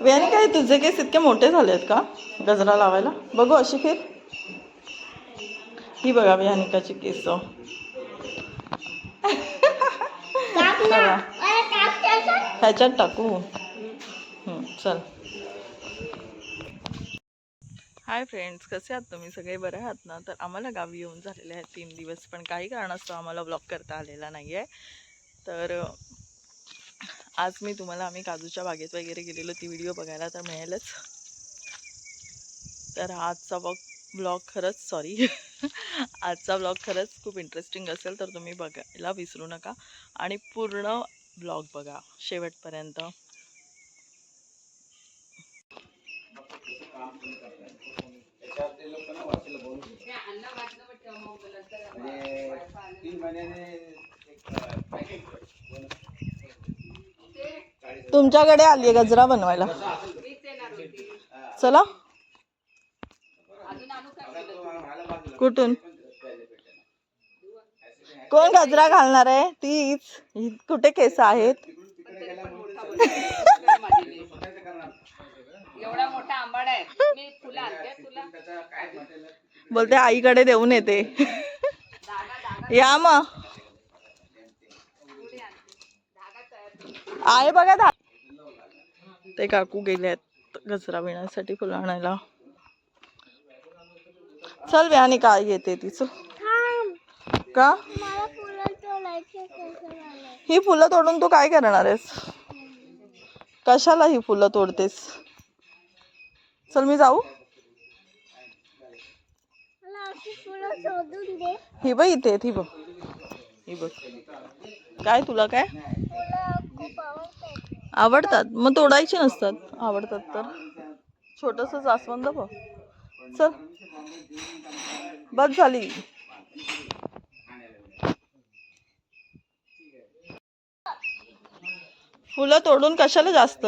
वेणी काय तुझे केस इतके मोठे झालेत का? गजरा लावायला? बघू अशी फिर. ही बघा विहानिकाची केस. बघा. ह्याच्यात टाकू. चल. हाय फ्रेंड्स कसे आहात तुम्ही? सगळे बरे आहात ना? तर आम्हाला गावी येऊन झालेले आहेत तीन दिवस पण काही कारणास्तव आम्हाला ब्लॉग करता आलेला नाही आहे तर आज मी तुम्हाला आम्ही काजूच्या बागेत वगैरे गेलेलो ती व्हिडिओ बघायला तर मिळेलच. तर आजचा ब्लॉग ब्लॉग खरंच सॉरी आजचा ब्लॉग खरंच खूप इंटरेस्टिंग असेल तर तुम्ही बघायला विसरू नका. आणि पूर्ण ब्लॉग बघा शेवटपर्यंत. तीन महिन्याने एक तुमच्याकडे आली आहे गजरा बनवायला. चला. कुठून? कोण गजरा घालणार आहे? तीच. कुठे केस आहेत? बोलते आईकडे देऊन येते. या मग. आहे बघा धा ते काकू गेले आहेत गजरा विण्यासाठी फुलं आणायला. चल व्यानी काय येते तिचं का? ही फुलं तोडून तू काय करणार आहेस? कशाला ही फुलं तोडतेस? चल मी जाऊ. ही बघ इथे ही बघ. ही बघ. काय तुला काय? आवडतात. मग तोडायचे नसतात. आवडतात तर. छोटस जास्वंद बघ. चल. बस झाली. फुलं तोडून कशाला जास्त?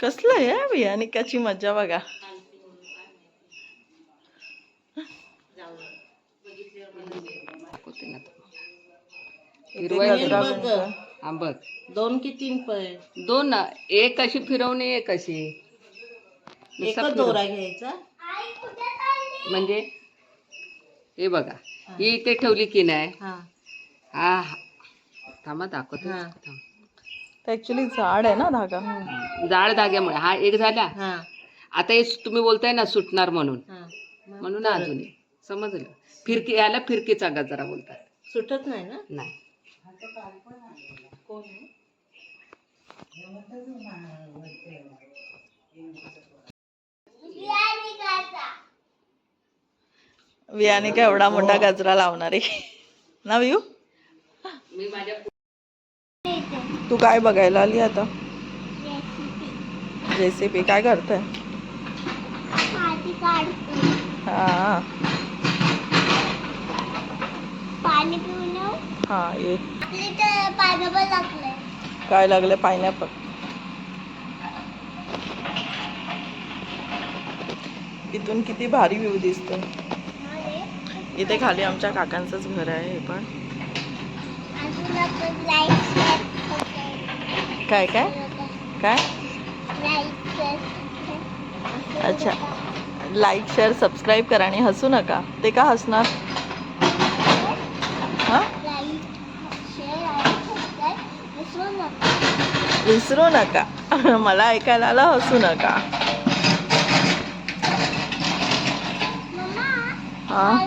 कसलं आहे बियानिकाची मजा बघा. हिरवा. हा बघ. दोन की तीन पै दोन ना एक अशी फिरवणे एक अशी. नुसता एकच फिरव. दोरा घ्यायचा? म्हणजे हे बघा. ही. इथे ठेवली की नाही? हा. हा हा. थांबा दाखवतो. हा. थांब. ऍक्च्युली झाड आहे ना धागा? जाड धाग्यामुळे. हा एक झाला. हा. आता हे तुम्ही बोलताय ना सुटणार म्हणून. हा. म्हणून अजून एक. समजलं. फिरकी याला फिरकीचा गजरा बोलतात. सुटत नाही ना? नाही. वियानिका एवढा मोठा गजरा लावणार. आहे ना मी माझ्या तू काय बघायला आली आता? रेसिपी काय करतोय? हा. पाणी पिऊन येऊ? हा ये. काय लागले पायनॅपल इथून किती भारी व्ह्यू दिसतो इथे खाली आमच्या काकांचंच घर आहे हे पण. काय काय? काय? अच्छा. लाईक शेअर सबस्क्राईब करा आणि हसू नका. ते का हसणार हां लाईक शेअर आणि सबस्क्राईब विसरू नका विसरू नका. मला ऐकायला आलं हसू नका. हां?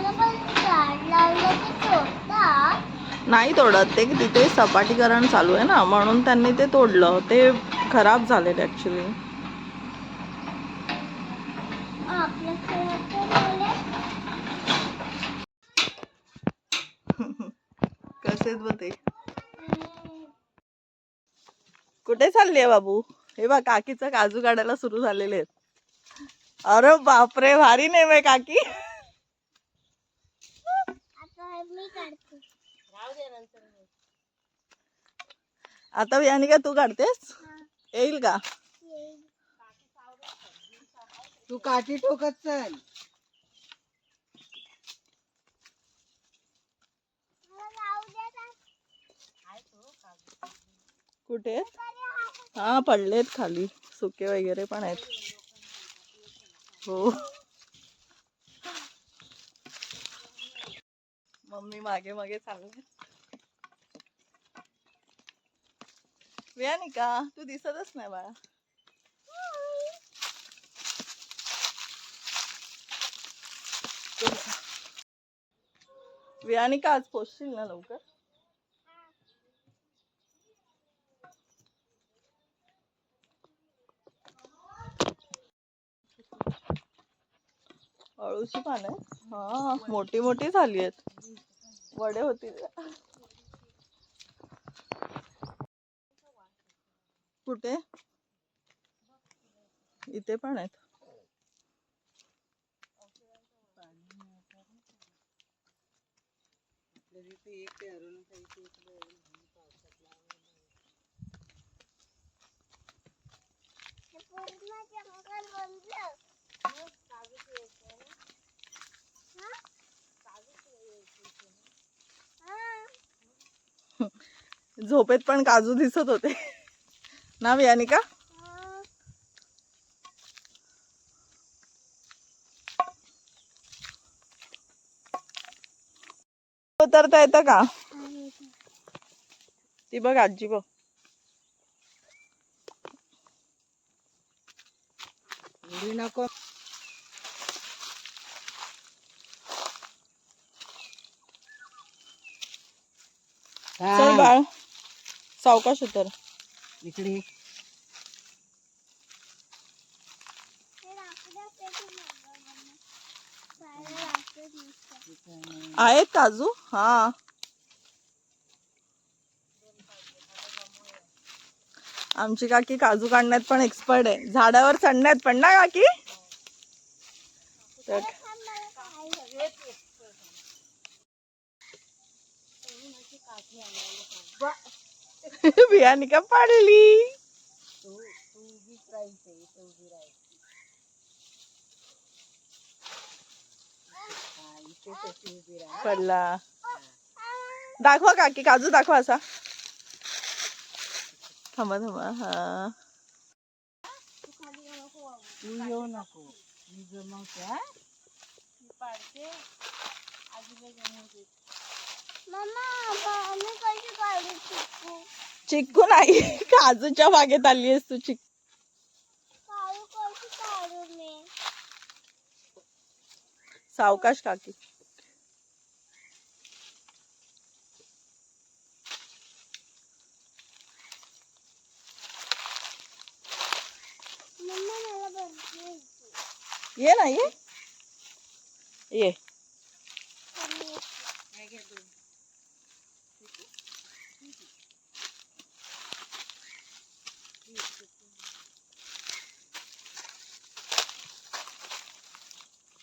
नाही तोडत ते तिथे सपाटीकरण चालू आहे ना म्हणून त्यांनी ते तोडलं. ते खराब झालेलं ॲक्च्युली लावलंय. कसेच ते? कुठे चालली आहे बाबू? हे बघ काकीचं काजू काढायला सुरू झालेले आहेत. अरे बापरे भारी नेम आहे काकी. आता याने का तू काढतेस? येईल का. तू काठी ठोकत चल. कुठे? हा पडलेत खाली. सुके वगैरे पण आहेत. हो. मम्मी मागे मागे चालले. वियानिका तू दिसतच नाही बाळा. वियानिका आज पोचशील ना लवकर? अळूची पानं आहेत? हा मोठी मोठी झाली आहेत. वडे होतील कुठे? इथे पण आहेत. पूर्ण जंगल बनलं हा? हा. झोपेत पण काजू दिसत होते. ना वियानिका हा. उतरता येतं का? ती बघ आजी बघ. नको. चल बाळ. सावकाश उतर. इकडे. आहेत काजू हा. आमची काकी काजू काढण्यात पण एक्सपर्ट आहे. झाडावर चढण्यात पण ना काकी? तर बियाणी का पाडली. पडला दाखवा काकी काजू दाखवा असा. थांबा थांबा हा. तू येऊ नको मी जमवते हा. मम्मा ब- मी कशी काढू चिक्कू नाही काजूच्या बागेत आली आहेस तू चिक सावकाश काकी. ये ना ये. ये कमी येते.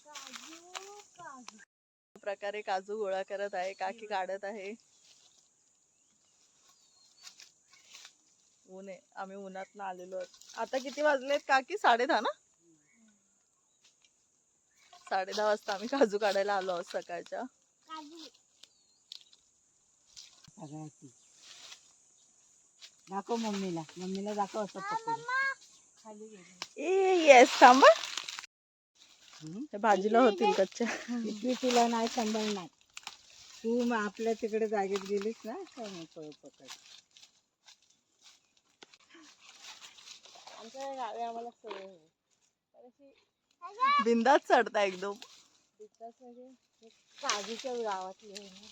काजू काजू प्रकारे काजू गोळा करत आहे काकी काढत आहे. ऊन आहे आम्ही उन्हात आलेलो आहोत. आता किती वाजलेत काकी? साडे दहा ना? साडे दहा वाजता आम्ही काजू काढायला आलो आहोत सकाळच्या. दाखव मम्मीला. मम्मीला दाखव असं ए येस थांबा. भाजीला होतील कच्च्या. इतकी तुला नाही सांभाळणार. तू मग आपल्या तिकडे जागेत गेलीस ना काय नाही पकड. आमच्या गावी आम्हाला सवय आहे. तर अशी बिंदात चढता एकदम म्हणजे काजूच्या गावातली आहे ना.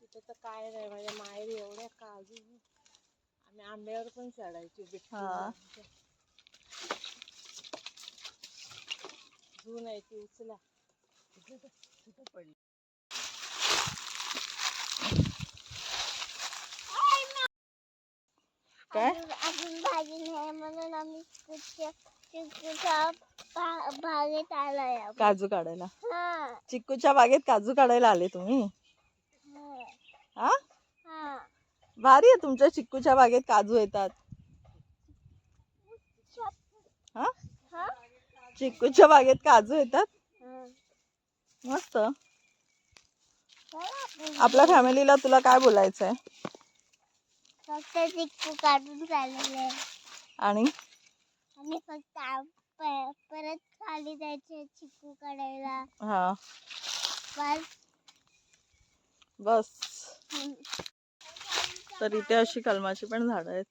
तिथं तर काय नाही माझ्या माहेरी एवढ्या काजू. आम्ही आंब्यावर पण चढायचो बिट्टू जून आहे ती उचला. काय? अजून भाजी नाही म्हणून आम्ही बा- बागेत आलोय. काजू काढायला. हा. चिक्कूच्या बागेत काजू काढायला आले तुम्ही? हा, हा. हा. भारी आहे तुमच्या चिक्कूच्या बागेत काजू येतात. हा? चिक्कूच्या बागेत काजू येतात. मस्त. आपल्या फॅमिलीला तुला काय बोलायचंय? फक्त चिक्कू काढून चाललेले आणि? आणि फक्त आप- प- परत खाली जायचे चिकू काढायला. हा. बस. बस. तर इथे अशी कलमाची पण झाडं आहेत.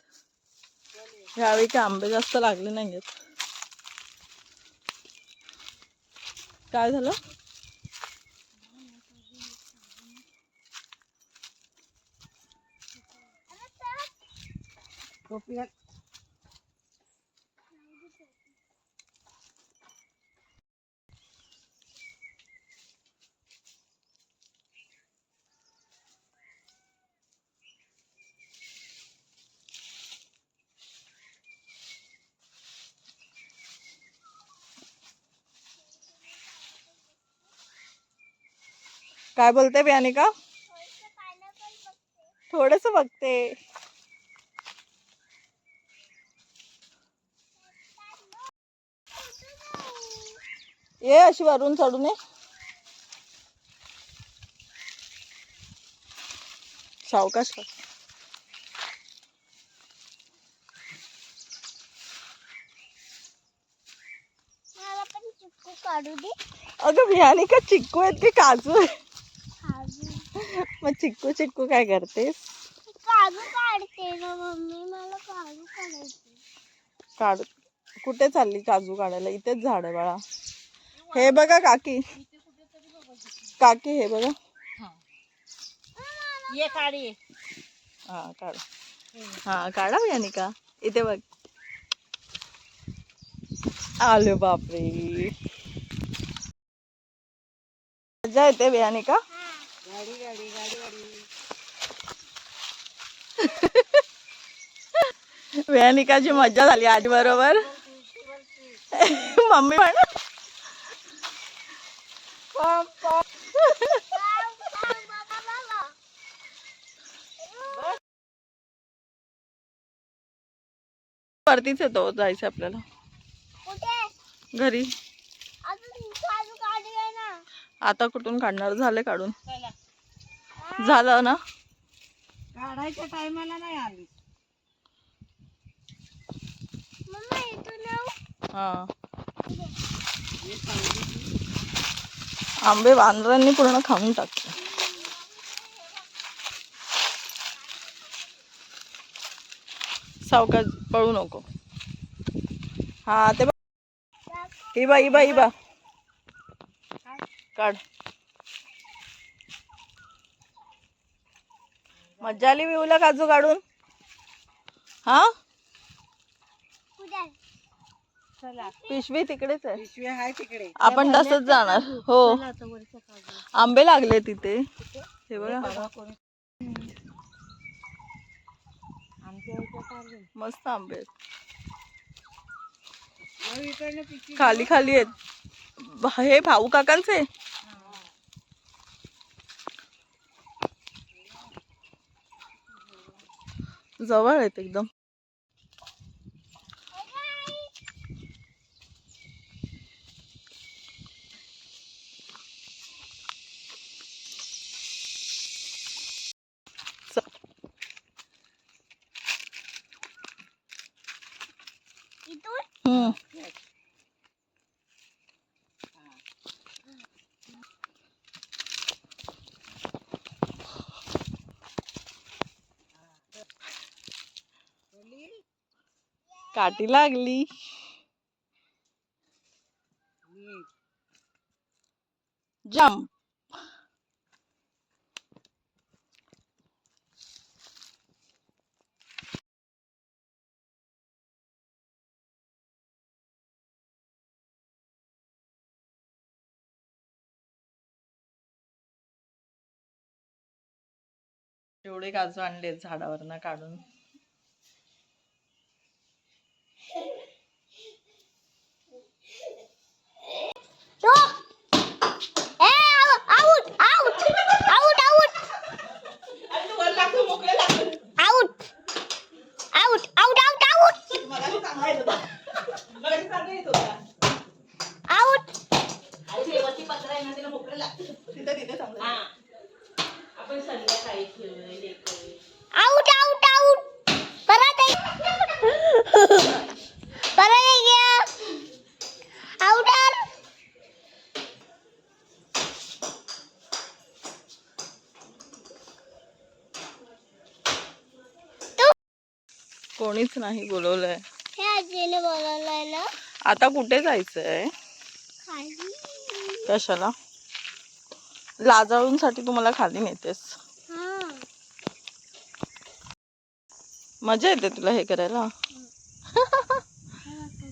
ह्यावेळी आंबे जास्त लागले नाहीयेत. काय झालं? टोपी काय बोलते बियानिका थोडस बघते. ये अशी वरून चढून ये. सावकाश अगं बियानिका चिक्कू आहेत की काजू आहे काजू मग चिक्कू चिक्कू काय करतेस? काजू काढते ना मम्मी मला काढायचे. काढ कुठे चालली काजू काढायला? इथेच झाड आहे बाळा. हे बघा काकी. काकी हे बघा. ये काढी हा काढ. हा काढा बियानिका इथे बघ. आले बापरे. मजा येते बियानिका गाडी गाडी गाडी गाडी. बियानिकाची मजा झाली आज बरोबर. मम्मी म्हण वरतीच येतो जायचं आपल्याला. कुठे? घरी अजून काजू काढू आहे ना आता कुठून काढणार? झाले काढून. झालं ना? काढायच्या टायमाला नाही आली. हा. आंबे वानरांनी पूर्ण खाऊन टाकले सावकाश पळू नको. हा ते बा ही बा ही बा. काढ. मज्जा आली विहूला काजू काढून. हा? पिशवी तिकडेच आहे. पिशवी आहे तिकडे. आपण तसंच जाणार. हो. आंबे लागले तिथे. हे बघा. मस्त आंबे आहेत. खाली खाली आहेत. हे भाऊ काकांचे जवळ आहेत एकदम काठी लागली. जम्प एवढे काजू आणले झाडावरनं काढून. Thank you. कोणीच नाही बोलवलंय. हे आता कुठे जायचंय? कशाला? लाजाळूंसाठी तुम्हाला खाली नेतेस. हा. मजा येते तुला हे करायला?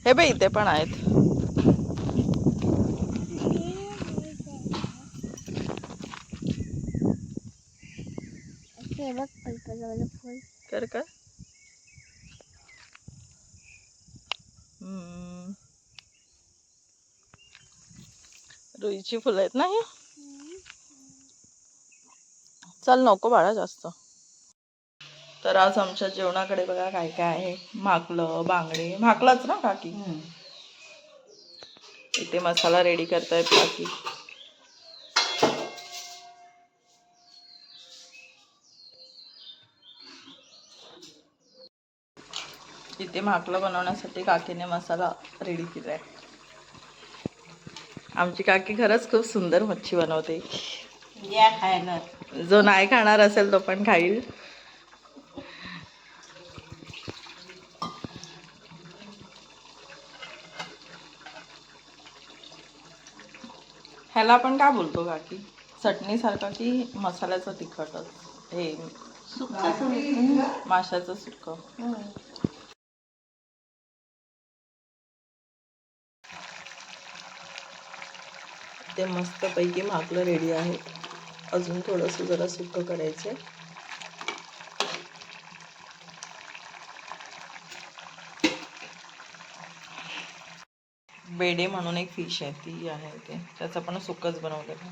हे बे इथे पण आहेत. कर कर. रुईची फुलं आहेत ना ही? चल नको बाळा जास्त. तर आज आमच्या जेवणाकडे बघा काय काय आहे. माकलं बांगडे. माकलंच ना काकी? इथे मसाला रेडी करतायत काकी. इथे माकलं बनवण्यासाठी काकीने मसाला रेडी केलाय. आमची काकी खरंच खूप सुंदर मच्छी बनवते. या खायला. जो नाही खाणार असेल तो पण खाईल. ह्याला आपण काय बोलतो काकी? चटणीसारखा की मसाल्याचं तिखटच? हे माशाचं सुक्क. ते मस्तपैकी माकलं रेडी आहे. अजून थोडंसं जरा सुकं करायचं आहे बेडे म्हणून एक फिश आहे ती आहे ते. त्याचं पण सुकच बनवलेलं.